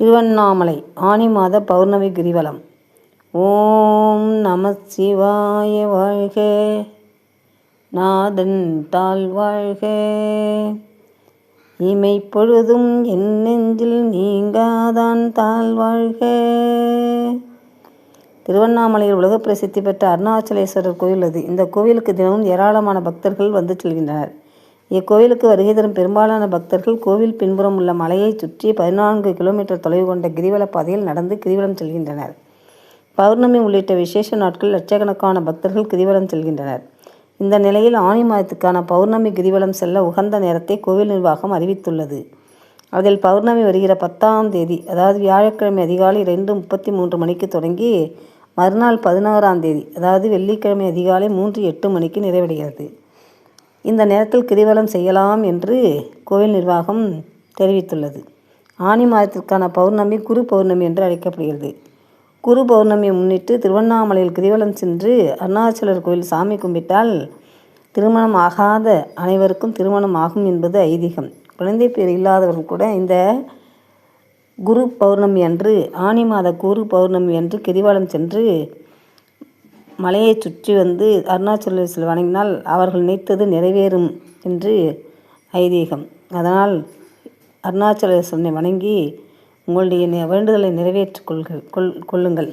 திருவண்ணாமலை ஆனி மாத பௌர்ணமி கிரிவலம். ஓம் நம சிவாய வாழ்க. நாதன் தாழ் வாழ்க. இமை பொழுதும் என் நெஞ்சில் நீங்காதான் தாழ் வாழ்க. திருவண்ணாமலையில் உலக பிரசித்தி பெற்ற அருணாச்சலேஸ்வரர் கோயில் அது. இந்த கோவிலுக்கு தினமும் ஏராளமான பக்தர்கள் வந்து செல்கின்றனர். இக்கோவிலுக்கு வருகை தரும் பெரும்பாலான பக்தர்கள் கோவில் பின்புறம் உள்ள மலையை சுற்றி பதினான்கு கிலோமீட்டர் தொலைவு கொண்ட கிரிவல பாதையில் நடந்து கிரிவலம் செல்கின்றனர். பௌர்ணமி உள்ளிட்ட விசேஷ நாட்கள் லட்சக்கணக்கான பக்தர்கள் கிரிவலம் செல்கின்றனர். இந்த நிலையில் ஆனி மாதத்துக்கான பௌர்ணமி கிரிவலம் செல்ல உகந்த நேரத்தை கோவில் நிர்வாகம் அறிவித்துள்ளது. அதில் பௌர்ணமி வருகிற பத்தாம் தேதி அதாவது வியாழக்கிழமை அதிகாலை ரெண்டு முப்பத்தி மூன்று மணிக்கு தொடங்கி மறுநாள் பதினாறாம் தேதி அதாவது வெள்ளிக்கிழமை அதிகாலை மூன்று எட்டு மணிக்கு நிறைவடைகிறது. இந்த நேரத்தில் கிரிவலம் செய்யலாம் என்று கோவில் நிர்வாகம் தெரிவித்துள்ளது. ஆனி மாதத்திற்கான பௌர்ணமி குரு பௌர்ணமி என்று அழைக்கப்படுகிறது. குரு பௌர்ணமியை முன்னிட்டு திருவண்ணாமலையில் கிரிவலம் சென்று அருணாச்சலர் கோயில் சாமி கும்பிட்டால் திருமணம் ஆகாத அனைவருக்கும் திருமணம் ஆகும் என்பது ஐதீகம். குழந்தை பேர் இல்லாதவர்கள் கூட இந்த குரு பௌர்ணமி அன்று ஆனி மாத குரு பௌர்ணமி அன்று கிரிவலம் சென்று மலையை சுற்றி வந்து அருணாச்சலேஸ்வரர் வணங்கினால் அவர்கள் நினைத்தது நிறைவேறும் என்று ஐதீகம். அதனால் அருணாச்சலேஸ்வரனை வணங்கி உங்களுடைய வேண்டுதலை நிறைவேற்றிக் கொள்க கொள் கொள்ளுங்கள்.